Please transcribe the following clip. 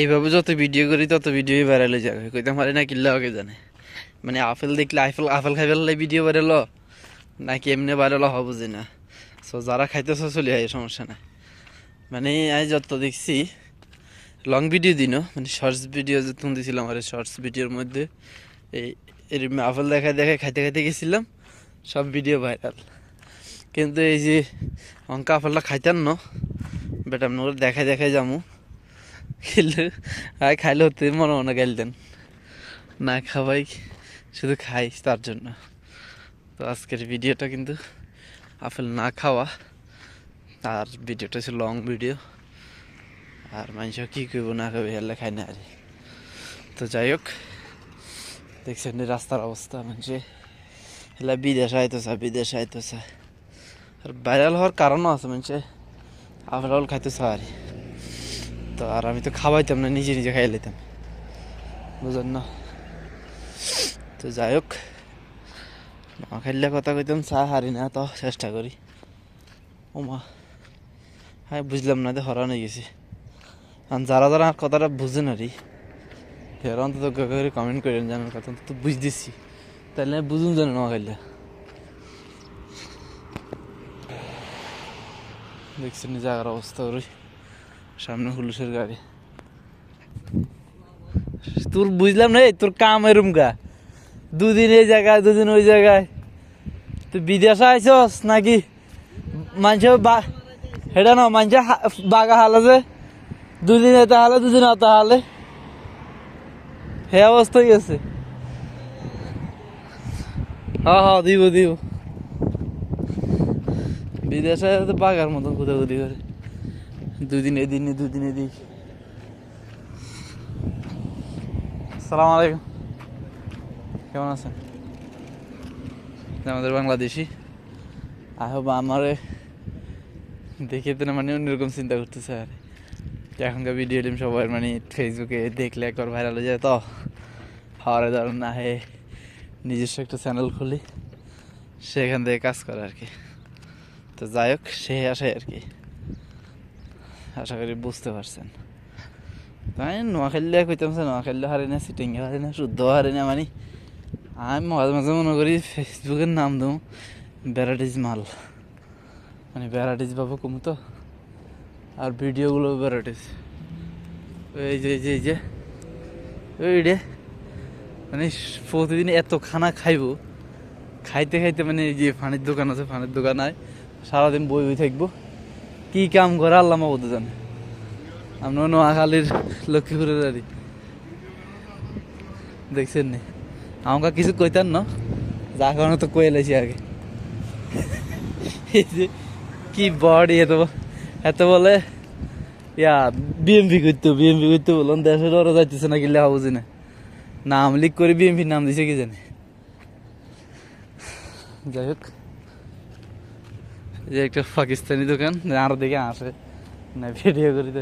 এইভাবে যত ভিডিও করি, তত ভিডিওই ভাইরাল হয়ে যাবে। কইতে পারে না কিল্লা ওকে জানে? মানে আপেল দেখলে আপেল আপেল খাই ফেললে ভিডিও ভাইরাল নাকি এমনি ভাইরাল হওয়া বুঝি না। সো যারা খাইতেছে চলে হয় সমস্যা নাই। মানে আমি যত দেখছি লং ভিডিও দিনও মানে শর্টস ভিডিও যে তুমি দিছিলাম, আর শর্টস ভিডিওর মধ্যে, এই এরকম আপেল দেখা দেখে খাইতে খাইতে গেছিলাম, সব ভিডিও ভাইরাল কিন্তু এই যে, অঙ্কা আপেলটা খাইতেন না, বেটা আপনি দেখাই দেখাই যামু। খেলে। আর খাইলে হতে মনে মনে গাইলতেন না খাওয়াই, শুধু খাই তার জন্য। তো আজকের ভিডিওটা কিন্তু আপেল না খাওয়া। আর ভিডিওটা ছিল লং ভিডিও আর মানুষ কী করব না খাবে হেলে খাই না আরে। তো যাই হোক, দেখছেন রাস্তার অবস্থা, মানুষে। হেলা বিদেশ আইতেছে বিদেশ আইতেছে। আর ভাইরাল হওয়ার কারণও আছে মানুষে। আপেল খাইতেছে আর। তো আর আমি তো খাওয়াইতাম না, নিজে নিজে খাই নিতাম বুঝলেন না? তো যাই হোক না খাইলে কথা কইতাম, চা হারি না তো, চেষ্টা করি। ও মা হ্যাঁ বুঝলাম না তো হরান হয়ে গেছি। আর যারা যারা কথাটা বুঝে না রে তারা অন্তত করে কমেন্ট করেন আমার কথা তো বুঝ দিচ্ছি তাহলে বুঝুন জানো না খাইলে। দেখছেন জায়গার অবস্থা ওর সামনে হুলুসের গাড়ি। তোর বুঝলাম না তোর কাম এরম গা। দুদিন এই জায়গায়, দুদিন ওই জায়গায়। তুই বিদেশে আইসস নাকি? মানুষ হেটা না, মানুষ বাগা হালে যে। দুদিন এতে হালে, দুদিন অত হালে। হে অবস্থা গেছে। হ্যাঁ হ্যাঁ দিব দিব। বিদেশে বাগার মতন কুদাকুদি করে। দুদিন এদিন দুদিন এদিক। সালাম আলাইকুম। কেমন আছেন? আমাদের বাংলাদেশি। আই হোপ আমারে দেখে তো মানে অন্যরকম চিন্তা করতেছে আর। এখনকার ভিডিও টিম সবাই মানে ফেসবুকে দেখলে একবার ভাইরাল হয়ে যায়, তো হাওয়ারে ধরেন না হে নিজস্ব একটা চ্যানেল খুলি, সেখান থেকে কাজ করে আর কি। তো যাই হোক, সে আসে আর কি। আশা করি বুঝতে পারছেন। তাই নোয়াখালী কইতাম সে নোয়াখালী হারে না সিটিং হারে না শুদ্ধ হারে না মানে। আমি মাঝে মাঝে মনে করি ফেসবুকের নাম দেবো ভ্যারাইটিস মাল। মানে ভ্যারাইটিস কম তো। আর ভিডিওগুলো ভ্যারাইটিস এই যে এই যে এই যে। ওই রে মানে প্রতিদিন এত খানা খাইবো। খাইতে খাইতে মানে এই যে ফানির দোকান আছে, ফানির দোকান আয়। সারাদিন বই বই থাকব। কি কাম করে আল্লাহ মাবুদ জানে আমরা নোয়াখালীর লক্ষ্মীপুরের আরি দেখছেন নি? আমাকে কিছু কইতেন না, যা কারণে তো কয়ে এলাইছি আগে। কি বডি এত এত বলে? ইয়া বিএমপি করতো বিএমপি করতো বলুন দেশের ওরা যাইতেছে না কিলে বুঝি না নাম লিখ করে বিএমপি নাম দিছে কি জানি? যাই হোক। যে একটা পাকিস্তানি দোকান আর দিকে আসে। না ভিডিও করি তো